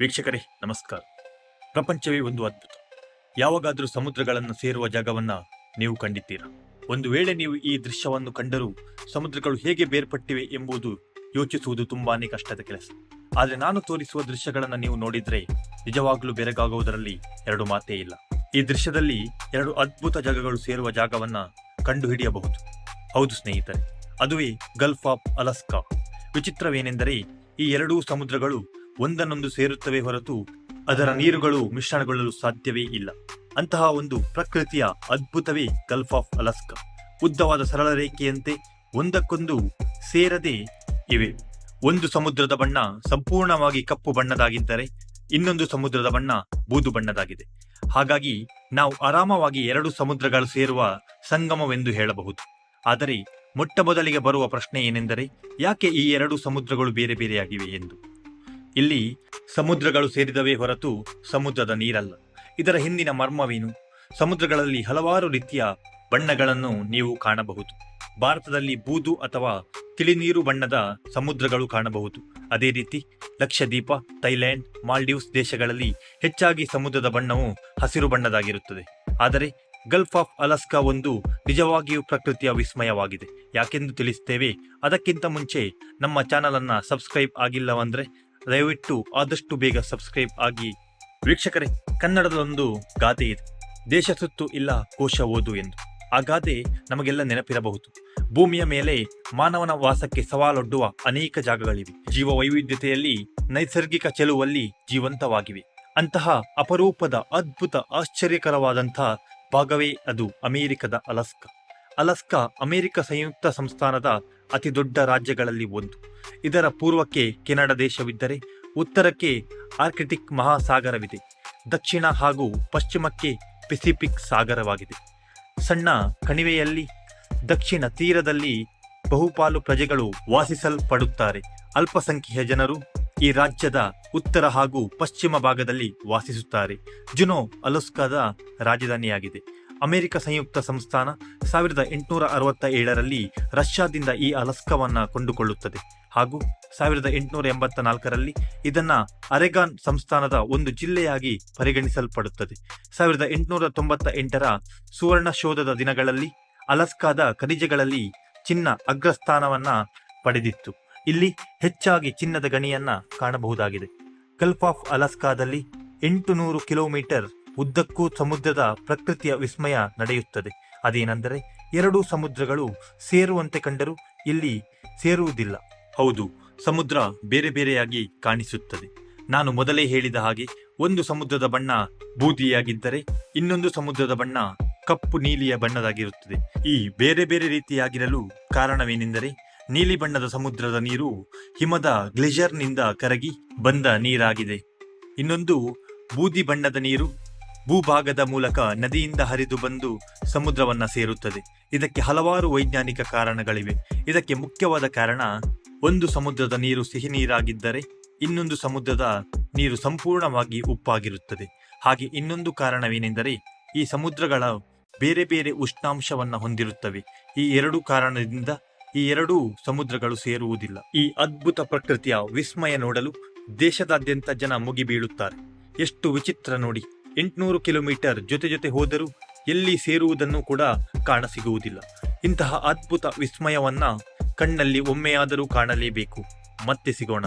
ವೀಕ್ಷಕರೇ, ನಮಸ್ಕಾರ. ಪ್ರಪಂಚವೇ ಒಂದು ಅದ್ಭುತ. ಯಾವಾಗಾದರೂ ಸಮುದ್ರಗಳನ್ನು ಸೇರುವ ಜಾಗವನ್ನ ನೀವು ಕಂಡಿದ್ದೀರಾ? ಒಂದು ವೇಳೆ ನೀವು ಈ ದೃಶ್ಯವನ್ನು ಕಂಡರೂ ಸಮುದ್ರಗಳು ಹೇಗೆ ಬೇರ್ಪಟ್ಟಿವೆ ಎಂಬುದು ಯೋಚಿಸುವುದು ತುಂಬಾನೇ ಕಷ್ಟದ ಕೆಲಸ. ಆದರೆ ನಾನು ತೋರಿಸುವ ದೃಶ್ಯಗಳನ್ನು ನೀವು ನೋಡಿದ್ರೆ ನಿಜವಾಗ್ಲೂ ಬೆರಗಾಗುವುದರಲ್ಲಿ ಎರಡು ಮಾತೇ ಇಲ್ಲ. ಈ ದೃಶ್ಯದಲ್ಲಿ ಎರಡು ಅದ್ಭುತ ಜಾಗಗಳು ಸೇರುವ ಜಾಗವನ್ನ ಕಂಡುಹಿಡಿಯಬಹುದು. ಹೌದು ಸ್ನೇಹಿತರೆ, ಅದುವೇ ಗಲ್ಫ್ ಆಫ್ ಅಲಸ್ಕಾ. ವಿಚಿತ್ರವೇನೆಂದರೆ ಈ ಎರಡೂ ಸಮುದ್ರಗಳು ಒಂದನ್ನೊಂದು ಸೇರುತ್ತವೆ ಹೊರತು ಅದರ ನೀರುಗಳು ಮಿಶ್ರಣಗೊಳ್ಳಲು ಸಾಧ್ಯವೇ ಇಲ್ಲ. ಅಂತಹ ಒಂದು ಪ್ರಕೃತಿಯ ಅದ್ಭುತವೇ ಗಲ್ಫ್ ಆಫ್ ಅಲಸ್ಕಾ. ಉದ್ದವಾದ ಸರಳ ರೇಖೆಯಂತೆ ಒಂದಕ್ಕೊಂದು ಸೇರದೆ ಇವೆ. ಒಂದು ಸಮುದ್ರದ ಬಣ್ಣ ಸಂಪೂರ್ಣವಾಗಿ ಕಪ್ಪು ಬಣ್ಣದಾಗಿದ್ದರೆ ಇನ್ನೊಂದು ಸಮುದ್ರದ ಬಣ್ಣ ಬೂದು ಬಣ್ಣದಾಗಿದೆ. ಹಾಗಾಗಿ ನಾವು ಆರಾಮವಾಗಿ ಎರಡು ಸಮುದ್ರಗಳು ಸೇರುವ ಸಂಗಮವೆಂದು ಹೇಳಬಹುದು. ಆದರೆ ಮೊಟ್ಟ ಮೊದಲಿಗೆ ಬರುವ ಪ್ರಶ್ನೆ ಏನೆಂದರೆ, ಯಾಕೆ ಈ ಎರಡು ಸಮುದ್ರಗಳು ಬೇರೆ ಬೇರೆಯಾಗಿವೆ ಎಂದು? ಇಲ್ಲಿ ಸಮುದ್ರಗಳು ಸೇರಿದವೇ ಹೊರತು ಸಮುದ್ರದ ನೀರಲ್ಲ. ಇದರ ಹಿಂದಿನ ಮರ್ಮವೇನು? ಸಮುದ್ರಗಳಲ್ಲಿ ಹಲವಾರು ರೀತಿಯ ಬಣ್ಣಗಳನ್ನು ನೀವು ಕಾಣಬಹುದು. ಭಾರತದಲ್ಲಿ ಬೂದು ಅಥವಾ ತಿಳಿನೀರು ಬಣ್ಣದ ಸಮುದ್ರಗಳು ಕಾಣಬಹುದು. ಅದೇ ರೀತಿ ಲಕ್ಷದ್ವೀಪ, ಥೈಲ್ಯಾಂಡ್, ಮಾಲ್ಡೀವ್ಸ್ ದೇಶಗಳಲ್ಲಿ ಹೆಚ್ಚಾಗಿ ಸಮುದ್ರದ ಬಣ್ಣವು ಹಸಿರು ಬಣ್ಣದಾಗಿರುತ್ತದೆ. ಆದರೆ ಗಲ್ಫ್ ಆಫ್ ಅಲಸ್ಕಾ ಒಂದು ನಿಜವಾಗಿಯೂ ಪ್ರಕೃತಿಯ ವಿಸ್ಮಯವಾಗಿದೆ. ಯಾಕೆಂದು ತಿಳಿಸುತ್ತೇವೆ ಅದಕ್ಕಿಂತ ಮುಂಚೆ ನಮ್ಮ ಚಾನಲನ್ನು ಸಬ್ಸ್ಕ್ರೈಬ್ ಆಗಿಲ್ಲವಂದ್ರೆ ದಯವಿಟ್ಟು ಆದಷ್ಟು ಬೇಗ ಸಬ್ಸ್ಕ್ರೈಬ್ ಆಗಿ. ವೀಕ್ಷಕರೇ, ಕನ್ನಡದಲ್ಲೊಂದು ಗಾದೆ ಇದೆ. ದೇಶ ಸುತ್ತು ಇಲ್ಲ, ಕೋಶ ಓದು ಎಂದು. ಆ ಗಾದೆ ನಮಗೆಲ್ಲ ನೆನಪಿರಬಹುದು. ಭೂಮಿಯ ಮೇಲೆ ಮಾನವನ ವಾಸಕ್ಕೆ ಸವಾಲೊಡ್ಡುವ ಅನೇಕ ಜಾಗಗಳಿವೆ. ಜೀವ ವೈವಿಧ್ಯತೆಯಲ್ಲಿ ನೈಸರ್ಗಿಕ ಚೆಲುವಲ್ಲಿ ಜೀವಂತವಾಗಿವೆ. ಅಂತಹ ಅಪರೂಪದ ಅದ್ಭುತ ಆಶ್ಚರ್ಯಕರವಾದಂತಹ ಭಾಗವೇ ಅದು ಅಮೆರಿಕದ ಅಲಸ್ಕಾ. ಅಲಸ್ಕಾ ಅಮೆರಿಕ ಸಂಯುಕ್ತ ಸಂಸ್ಥಾನದ ಅತಿ ದೊಡ್ಡ ರಾಜ್ಯಗಳಲ್ಲಿ ಒಂದು. ಇದರ ಪೂರ್ವಕ್ಕೆ ಕೆನಡಾ ದೇಶವಿದ್ದರೆ ಉತ್ತರಕ್ಕೆ ಆರ್ಕಿಟಿಕ್ ಮಹಾಸಾಗರವಿದೆ. ದಕ್ಷಿಣ ಹಾಗೂ ಪಶ್ಚಿಮಕ್ಕೆ ಪೆಸಿಫಿಕ್ ಸಾಗರವಾಗಿದೆ. ಸಣ್ಣ ಕಣಿವೆಯಲ್ಲಿ ದಕ್ಷಿಣ ತೀರದಲ್ಲಿ ಬಹುಪಾಲು ಪ್ರಜೆಗಳು ವಾಸಿಸಲ್ಪಡುತ್ತಾರೆ. ಅಲ್ಪಸಂಖ್ಯೆಯ ಜನರು ಈ ರಾಜ್ಯದ ಉತ್ತರ ಹಾಗೂ ಪಶ್ಚಿಮ ಭಾಗದಲ್ಲಿ ವಾಸಿಸುತ್ತಾರೆ. ಜುನೋ ಅಲಸ್ಕಾದ ರಾಜಧಾನಿಯಾಗಿದೆ. ಅಮೆರಿಕ ಸಂಯುಕ್ತ ಸಂಸ್ಥಾನ ಸಾವಿರದ ಎಂಟುನೂರ ಅರವತ್ತ ಏಳರಲ್ಲಿ ರಷ್ಯಾದಿಂದ ಈ ಅಲಸ್ಕವನ್ನು ಕೊಂಡುಕೊಳ್ಳುತ್ತದೆ. ಹಾಗೂ ಸಾವಿರದ ಎಂಟುನೂರ ಎಂಬತ್ತ ನಾಲ್ಕರಲ್ಲಿ ಇದನ್ನ ಅರೆಗಾನ್ ಸಂಸ್ಥಾನದ ಒಂದು ಜಿಲ್ಲೆಯಾಗಿ ಪರಿಗಣಿಸಲ್ಪಡುತ್ತದೆ. ಸಾವಿರದ ಎಂಟುನೂರ ತೊಂಬತ್ತ ಎಂಟರ ಸುವರ್ಣ ಶೋಧದ ದಿನಗಳಲ್ಲಿ ಅಲಸ್ಕಾದ ಖನಿಜಗಳಲ್ಲಿ ಚಿನ್ನ ಅಗ್ರಸ್ಥಾನವನ್ನ ಪಡೆದಿತ್ತು. ಇಲ್ಲಿ ಹೆಚ್ಚಾಗಿ ಚಿನ್ನದ ಗಣಿಯನ್ನ ಕಾಣಬಹುದಾಗಿದೆ. ಗಲ್ಫ್ ಆಫ್ ಅಲಸ್ಕಾದಲ್ಲಿ ಎಂಟು ನೂರು ಕಿಲೋಮೀಟರ್ ಉದ್ದಕ್ಕೂ ಸಮುದ್ರದ ಪ್ರಕೃತಿಯ ವಿಸ್ಮಯ ನಡೆಯುತ್ತದೆ. ಅದೇನೆಂದರೆ, ಎರಡೂ ಸಮುದ್ರಗಳು ಸೇರುವಂತೆ ಕಂಡರೂ ಇಲ್ಲಿ ಸೇರುವುದಿಲ್ಲ. ಹೌದು, ಸಮುದ್ರ ಬೇರೆ ಬೇರೆಯಾಗಿ ಕಾಣಿಸುತ್ತದೆ. ನಾನು ಮೊದಲೇ ಹೇಳಿದ ಹಾಗೆ, ಒಂದು ಸಮುದ್ರದ ಬಣ್ಣ ಬೂದಿಯಾಗಿದ್ದರೆ, ಇನ್ನೊಂದು ಸಮುದ್ರದ ಬಣ್ಣ ಕಪ್ಪು ನೀಲಿಯ ಬಣ್ಣದಾಗಿರುತ್ತದೆ. ಈ ಬೇರೆ ಬೇರೆ ರೀತಿಯಾಗಿರಲು ಕಾರಣವೇನೆಂದರೆ, ನೀಲಿ ಬಣ್ಣದ ಸಮುದ್ರದ ನೀರು ಹಿಮದ ಗ್ಲೇಷರ್ನಿಂದ ಕರಗಿ ಬಂದ ನೀರಾಗಿದೆ. ಇನ್ನೊಂದು ಬೂದಿ ಬಣ್ಣದ ನೀರು ಭೂಭಾಗದ ಮೂಲಕ ನದಿಯಿಂದ ಹರಿದು ಬಂದು ಸಮುದ್ರವನ್ನ ಸೇರುತ್ತದೆ. ಇದಕ್ಕೆ ಹಲವಾರು ವೈಜ್ಞಾನಿಕ ಕಾರಣಗಳಿವೆ. ಇದಕ್ಕೆ ಮುಖ್ಯವಾದ ಕಾರಣ ಒಂದು ಸಮುದ್ರದ ನೀರು ಸಿಹಿ ನೀರಾಗಿದ್ದರೆ ಇನ್ನೊಂದು ಸಮುದ್ರದ ನೀರು ಸಂಪೂರ್ಣವಾಗಿ ಉಪ್ಪಾಗಿರುತ್ತದೆ. ಹಾಗೆ ಇನ್ನೊಂದು ಕಾರಣವೇನೆಂದರೆ ಈ ಸಮುದ್ರಗಳ ಬೇರೆ ಬೇರೆ ಉಷ್ಣಾಂಶವನ್ನ ಹೊಂದಿರುತ್ತವೆ. ಈ ಎರಡು ಕಾರಣದಿಂದ ಈ ಎರಡೂ ಸಮುದ್ರಗಳು ಸೇರುವುದಿಲ್ಲ. ಈ ಅದ್ಭುತ ಪ್ರಕೃತಿಯ ವಿಸ್ಮಯ ನೋಡಲು ದೇಶದಾದ್ಯಂತ ಜನ ಮುಗಿಬೀಳುತ್ತಾರೆ. ಎಷ್ಟು ವಿಚಿತ್ರ ನೋಡಿ. ಎಂಟುನೂರು ಕಿಲೋಮೀಟರ್ ಜೊತೆ ಜೊತೆ ಹೋದರೂ ಎಲ್ಲಿ ಸೇರುವುದನ್ನು ಕೂಡ ಕಾಣಸಿಗುವುದಿಲ್ಲ. ಇಂತಹ ಅದ್ಭುತ ವಿಸ್ಮಯವನ್ನ ಕಣ್ಣಲ್ಲಿ ಒಮ್ಮೆಯಾದರೂ ಕಾಣಲೇಬೇಕು. ಮತ್ತೆ ಸಿಗೋಣ.